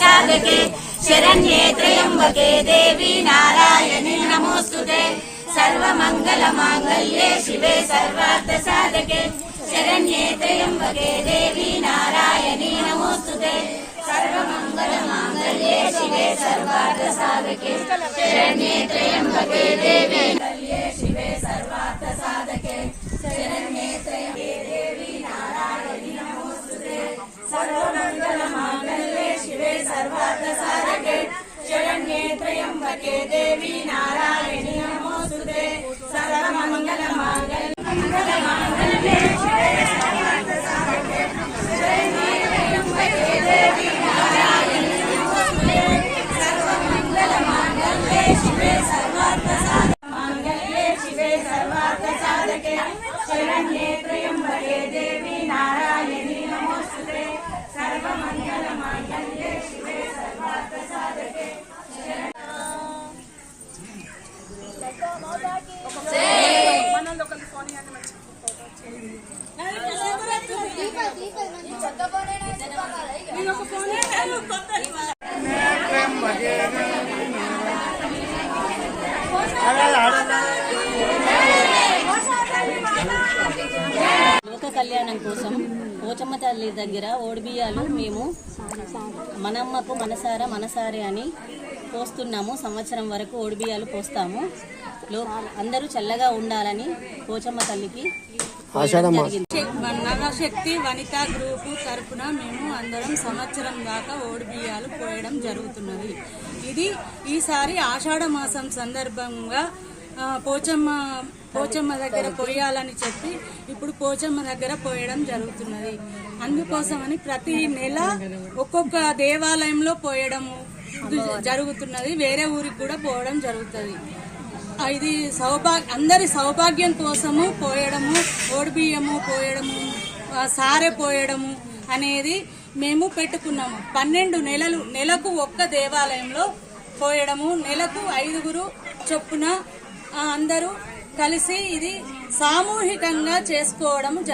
సాధకే శరణ్యే త్రయంబకే దేవి నారాయణి నమోస్తుతే సర్వమంగళ మాంగళ్యే శివే సర్వార్థ సాధకే శరణ్యే త్రయంబకే దేవి నారాయణి నమోస్తుతే సర్వమంగళ శివే సర్వార్థ సాధకే శరణ్యే త్రయం que devinar. కళ్యాణం కోసం. పోచమ్మ తల్లి దగ్గర ఓడిబియ్యాలు మేము మనమ్మకు మనసారా మనసారే అని పోస్తున్నాము. సంవత్సరం వరకు ఓడిబియ్యాలు పోస్తాము. లో అందరూ చల్లగా ఉండాలని పోచమ్మ తల్లికి నవశక్తి వనితా గ్రూపు తరపున మేము అందరం సంవత్సరం దాకా ఓడి బియ్యాలు పోయడం జరుగుతున్నది. ఇది ఈసారి ఆషాఢ మాసం సందర్భంగా పోచమ్మ పోచమ్మ దగ్గర పోయాలని చెప్పి ఇప్పుడు పోచమ్మ దగ్గర పోయడం జరుగుతున్నది. అందుకోసమని ప్రతి నెల ఒక్కొక్క దేవాలయంలో పోయడము జరుగుతున్నది. వేరే ఊరికి కూడా పోవడం జరుగుతుంది. ఇది సౌభాగ్య అందరి సౌభాగ్యం కోసము పోయడము ఓడిబియ్యము పోయడము సారె పోయడము అనేది మేము పెట్టుకున్నాము. పన్నెండు నెలలు నెలకు ఒక్క దేవాలయంలో పోయడము నెలకు ఐదుగురు చొప్పున అందరూ కలిసి ఇది సామూహికంగా చేసుకోవడం జరుగుతుంది